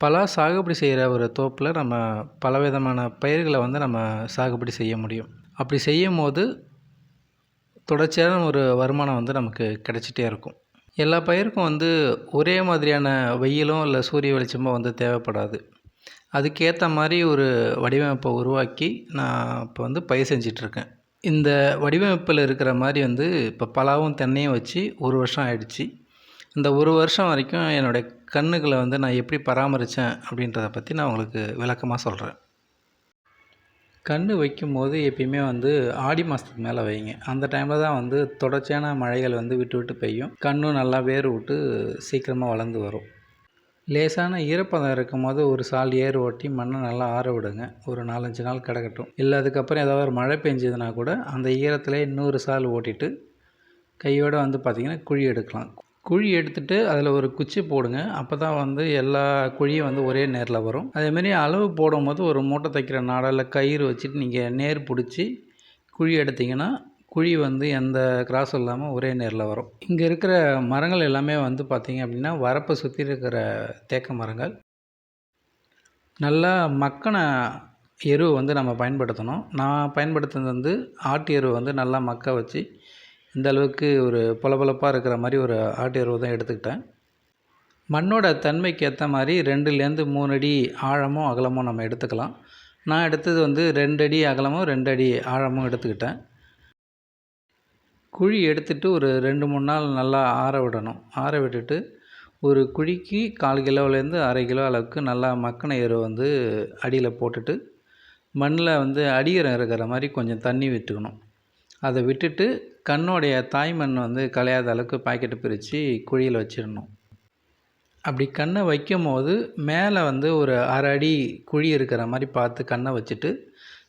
பலா சாகுபடி செய்கிற ஒரு தோப்பில் நம்ம பலவிதமான பயிர்களை வந்து நம்ம சாகுபடி செய்ய முடியும். அப்படி செய்யும் போது தொடர்ச்சியான ஒரு வருமானம் வந்து நமக்கு கிடைச்சிட்டே இருக்கும். எல்லா பயிருக்கும் வந்து ஒரே மாதிரியான வெயிலும் இல்லை சூரிய வெளிச்சமோ வந்து தேவைப்படாது. அதுக்கேற்ற மாதிரி ஒரு வடிவமைப்பை உருவாக்கி நான் இப்போ வந்து பயிர் செஞ்சிட்ருக்கேன். இந்த வடிவமைப்பில் இருக்கிற மாதிரி வந்து இப்போ பலாவும் தென்னையும் வச்சு ஒரு வருஷம் ஆயிடுச்சு. இந்த ஒரு வருஷம் வரைக்கும் என்னுடைய கண்ணுகளை வந்து நான் எப்படி பராமரித்தேன் அப்படின்றத பற்றி நான் உங்களுக்கு விளக்கமாக சொல்கிறேன் கன்று வைக்கும்போது எப்பயுமே வந்து ஆடி மாதத்துக்கு மேலே வைங்க. அந்த டைமில் தான் வந்து தொடர்ச்சியான மழைகள் வந்து விட்டு விட்டு பெய்யும். கண்ணும் நல்லா வேர் விட்டு சீக்கிரமாக வளர்ந்து வரும். லேசான ஈரப்பதம் இருக்கும் போது ஒரு சால் ஏர் ஓட்டி மண்ணை நல்லா ஆற விடுங்க. ஒரு நாலஞ்சு நாள் கிடக்கட்டும். இல்லை அதுக்கப்புறம் ஏதாவது ஒரு மழை பெஞ்சதுன்னா கூட அந்த ஈரத்தில் இன்னொரு சால் ஓட்டிட்டு கையோடு வந்து பார்த்திங்கன்னா குழி எடுக்கலாம். குழி எடுத்துட்டு அதில் ஒரு குச்சி போடுங்க. அப்போ தான் வந்து எல்லா குழியும் வந்து ஒரே நேரில் வரும். அதேமாரி அளவு போடும்போது ஒரு மூட்டை தைக்கிற நாடால் கயிறு வச்சுட்டு நீங்கள் நேர் பிடிச்சி குழி எடுத்திங்கன்னா குழி வந்து எந்த கிராஸும் இல்லாமல் ஒரே நேரில் வரும். இங்கே இருக்கிற மரங்கள் எல்லாமே வந்து பார்த்திங்க அப்படின்னா வரப்பை சுற்றி இருக்கிற தேக்க மரங்கள். நல்லா மக்கின எரு வந்து நம்ம பயன்படுத்தணும். நான் பயன்படுத்துனது வந்து ஆட்டு எரு வந்து நல்லா மக்க வச்சு இந்த அளவுக்கு ஒரு பளபளப்பாக இருக்கிற மாதிரி ஒரு ஆட்டு எருவு தான் எடுத்துக்கிட்டேன். மண்ணோட தன்மைக்கு ஏற்ற மாதிரி ரெண்டுலேருந்து மூணு அடி ஆழமும் அகலமும் நம்ம எடுத்துக்கலாம். நான் எடுத்தது வந்து ரெண்டு அடி அகலமும் ரெண்டு அடி ஆழமும் எடுத்துக்கிட்டேன். குழி எடுத்துட்டு ஒரு ரெண்டு மூணு நாள் நல்லா ஆற விடணும். ஆற விட்டுட்டு ஒரு குழிக்கு கால் கிலோவிலேருந்து அரை கிலோ அளவுக்கு நல்லா மக்கின எரு வந்து அடியில் போட்டுட்டு மண்ணில் வந்து அடியரம் இருக்கிற மாதிரி கொஞ்சம் தண்ணி விட்டுக்கணும். அதை விட்டுட்டு கண்ணுடைய தாய்மண் வந்து கலையாத அளவுக்கு பாக்கெட்டு பிரித்து குழியில் வச்சிடணும். அப்படி கண்ணை வைக்கும் போது மேலே வந்து ஒரு அரை அடி குழி இருக்கிற மாதிரி பார்த்து கண்ணை வச்சுட்டு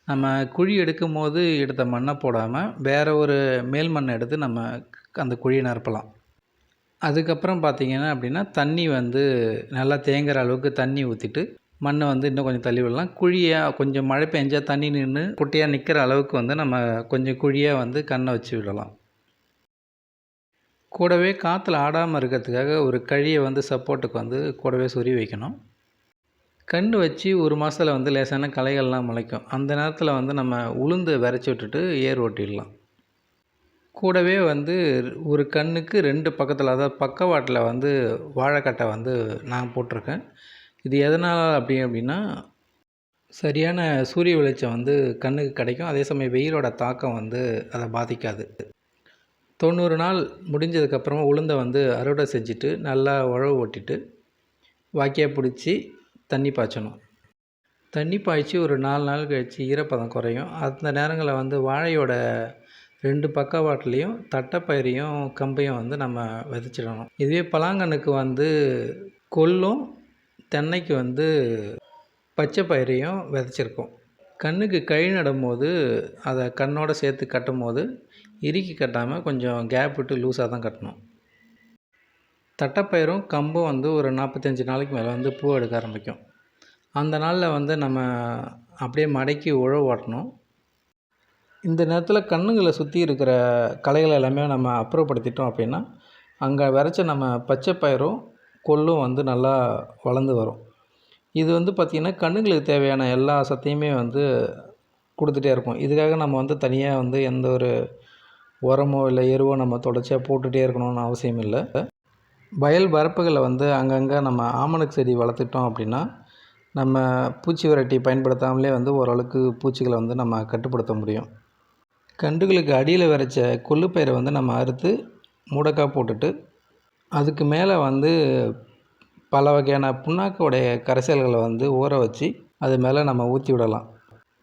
நம்ம குழி எடுக்கும் போது எடுத்த மண்ணை போடாமல் வேறு ஒரு மேல் மண்ணை எடுத்து நம்ம அந்த குழியை நிரப்பலாம். அதுக்கப்புறம் பார்த்திங்கன்னா அப்படின்னா தண்ணி வந்து நல்லா தேங்குற அளவுக்கு தண்ணி ஊற்றிட்டு மண்ணை வந்து இன்னும் கொஞ்சம் தள்ளி விடலாம். குழியாக கொஞ்சம் மழை பெஞ்சால் தண்ணி நின்று குட்டையாக நிற்கிற அளவுக்கு வந்து நம்ம கொஞ்சம் குழியாக வந்து கண்ணை வச்சு விடலாம். கூடவே காற்றுல ஆடாமல் இருக்கிறதுக்காக ஒரு கழியை வந்து சப்போர்ட்டுக்கு வந்து கூடவே சொறி வைக்கணும். கன்று வச்சு ஒரு மாதத்துல வந்து லேசான களைகள்லாம் முளைக்கும். அந்த நேரத்தில் வந்து நம்ம உளுந்து விரைச்சி விட்டுட்டு ஏர் ஓட்டிடலாம். கூடவே வந்து ஒரு கண்ணுக்கு ரெண்டு பக்கத்தில் அதாவது பக்கவாட்டில் வந்து வாழைக்கட்டை வந்து நான் போட்டிருக்கேன். இது எதனால் அப்படி அப்படின்னா சரியான சூரிய வெளிச்சம் வந்து கண்ணுக்கு கிடைக்கும். அதே சமயம் வெயிலோட தாக்கம் வந்து அதை பாதிக்காது. தொண்ணூறு நாள் முடிஞ்சதுக்கப்புறமா உளுந்தை வந்து அறுவடை செஞ்சுட்டு நல்லா உழவு ஓட்டிட்டு வாக்கியாக பிடிச்சி தண்ணி பாய்ச்சணும். தண்ணி பாய்ச்சி ஒரு நாலு நாள் கழித்து ஈரப்பதம் குறையும். அந்த நேரங்களில் வந்து வாழையோட ரெண்டு பக்கவாட்டிலையும் தட்டைப்பயிரையும் கம்பையும் வந்து நம்ம விதைச்சிடணும். இதுவே பலாங்கண்ணுக்கு வந்து கொல்லும் தென்னைக்கு வந்து பச்சை பயிரையும் விதைச்சிருக்கோம். கண்ணுக்கு கழி நடும்போது அதை கண்ணோட சேர்த்து கட்டும் போது இறுக்கி கட்டாமல் கொஞ்சம் கேப் விட்டு லூஸாக தான் கட்டணும். தட்டைப்பயிரும் கம்பும் வந்து ஒரு நாற்பத்தஞ்சு நாளைக்கு மேலே வந்து பூ எடுக்க ஆரம்பிக்கும். அந்த நாளில் வந்து நம்ம அப்படியே மடக்கி உழவு ஓட்டணும். இந்த நேரத்தில் கண்ணுங்களை சுற்றி இருக்கிற களைகளை எல்லாமே நம்ம அப்புறப்படுத்திட்டோம் அப்படின்னா அங்கே விரைச்ச நம்ம பச்சை பயிரும் கொள்ளும் வந்து நல்லா வளர்ந்து வரும். இது வந்து பார்த்திங்கன்னா கண்ணுங்களுக்கு தேவையான எல்லா சத்தையுமே வந்து கொடுத்துட்டே இருக்கும். இதுக்காக நம்ம வந்து தனியாக வந்து எந்த ஒரு உரமோ இல்லை எருவோ நம்ம தொடர்ச்சியாக போட்டுகிட்டே இருக்கணும்னு அவசியம் இல்லை. வயல் வரப்புகளை வந்து அங்கங்கே நம்ம ஆமணக்கு செடி வளர்த்துட்டோம் அப்படின்னா நம்ம பூச்சி விரட்டி பயன்படுத்தாமலே வந்து ஓரளவுக்கு பூச்சிகளை வந்து நம்ம கட்டுப்படுத்த முடியும். கன்றுகளுக்கு அடியில் விரைச்ச கொள்ளுப்பயிரை வந்து நம்ம அறுத்து மூடக்காய் போட்டுட்டு அதுக்கு மேலே வந்து பல வகையான புண்ணாக்குடைய கரைசல்களை வந்து ஊற வச்சு அது மேலே நம்ம ஊற்றி விடலாம்.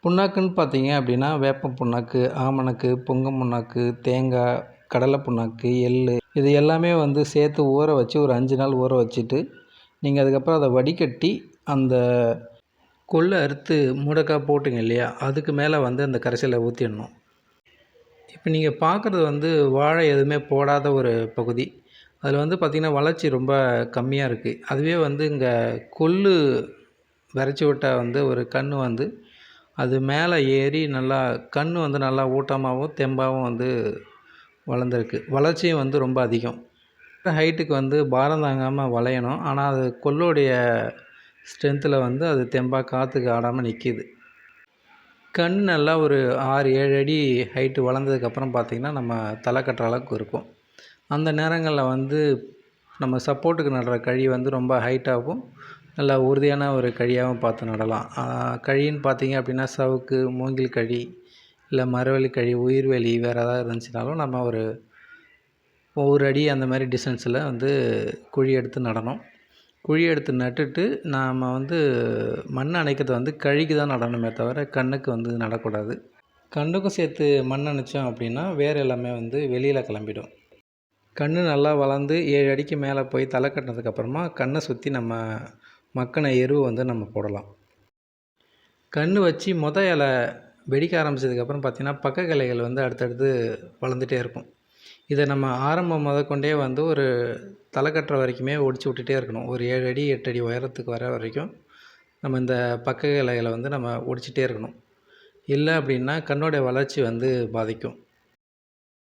புண்ணாக்குன்னு பார்த்தீங்க அப்படின்னா வேப்ப புண்ணாக்கு ஆமணக்கு பொங்க புண்ணாக்கு தேங்காய் கடலை புண்ணாக்கு எள் இது எல்லாமே வந்து சேர்த்து ஊற வச்சு ஒரு அஞ்சு நாள் ஊற வச்சுட்டு நீங்கள் அதுக்கப்புறம் அதை வடிகட்டி அந்த கொள்ளை அறுத்து மூடக்காய் போட்டுங்க இல்லையா? அதுக்கு மேலே வந்து அந்த கரைசலை ஊற்றிடணும் இப்போ நீங்கள் பார்க்குறது வந்து வாழை எதுவுமே போடாத ஒரு பகுதி. அதில் வந்து பார்த்திங்கன்னா வளர்ச்சி ரொம்ப கம்மியாக இருக்குது அதுவே வந்து இங்கே கொள்ளு விரைச்சி விட்டால் வந்து ஒரு கன்று வந்து அது மேலே ஏறி நல்லா கன்று வந்து நல்லா ஊட்டமாகவும் தெம்பாகவும் வந்து வளர்ந்துருக்கு. வளர்ச்சியும் வந்து ரொம்ப அதிகம். ஹைட்டுக்கு வந்து பாரம் தாங்காமல் வளையணும். ஆனால் அது கொள்ளுடைய ஸ்ட்ரென்த்தில் வந்து அது தெம்பாக காற்றுக்கு ஆடாமல் நிற்கிது. கண் நல்லா ஒரு ஆறு ஏழு அடி ஹைட்டு வளர்ந்ததுக்கப்புறம் பார்த்திங்கன்னா நம்ம தலை கட்டுற அளவுக்கு இருக்கும். அந்த நேரங்களில் வந்து நம்ம சப்போர்ட்டுக்கு நடுற கழி வந்து ரொம்ப ஹைட்டாகவும் நல்லா உறுதியான ஒரு கழியாகவும் பார்த்து நடலாம். கழின்னு பார்த்தீங்க அப்படின்னா சவுக்கு மூங்கில் கழி இல்லை மரவள்ளி கழி உயிர்வெளி வேறு ஏதாவது இருந்துச்சுனாலும் நம்ம ஒரு ஒவ்வொரு அடி அந்த மாதிரி டிஸ்டன்ஸில் வந்து குழி எடுத்து நடணும். குழி எடுத்து நட்டுட்டு நாம் வந்து மண் அணைக்கிறது வந்து கழிக்கு தான் நடணுமே தவிர கண்ணுக்கு வந்து நடக்கூடாது. கண்ணுக்கும் சேர்த்து மண் அணைச்சோம் அப்படின்னா வேர் எல்லாமே வந்து வெளியில் கிளம்பிடும். கண் நல்லா வளர்ந்து ஏழு அடிக்கு மேலே போய் தலை கட்டினதுக்கப்புறமா கண்ணை சுற்றி நம்ம மக்கின எருவு வந்து நம்ம போடலாம். கண் வச்சு மொத இலை வெடிக்க ஆரம்பித்ததுக்கப்புறம் பார்த்திங்கன்னா பக்க கிளைகள் வந்து அடுத்தடுத்து வளர்ந்துட்டே இருக்கும். இதை நம்ம ஆரம்பம் முதற்கொண்டே வந்து ஒரு தலை கட்டுற வரைக்குமே ஒடிச்சு விட்டுட்டே இருக்கணும். ஒரு ஏழு அடி எட்டு அடி உயரத்துக்கு வர வரைக்கும் நம்ம இந்த பக்க கிளைகளை வந்து நம்ம ஒடிச்சிட்டே இருக்கணும். இல்லை அப்படின்னா கண்ணோடைய வளர்ச்சி வந்து பாதிக்கும்.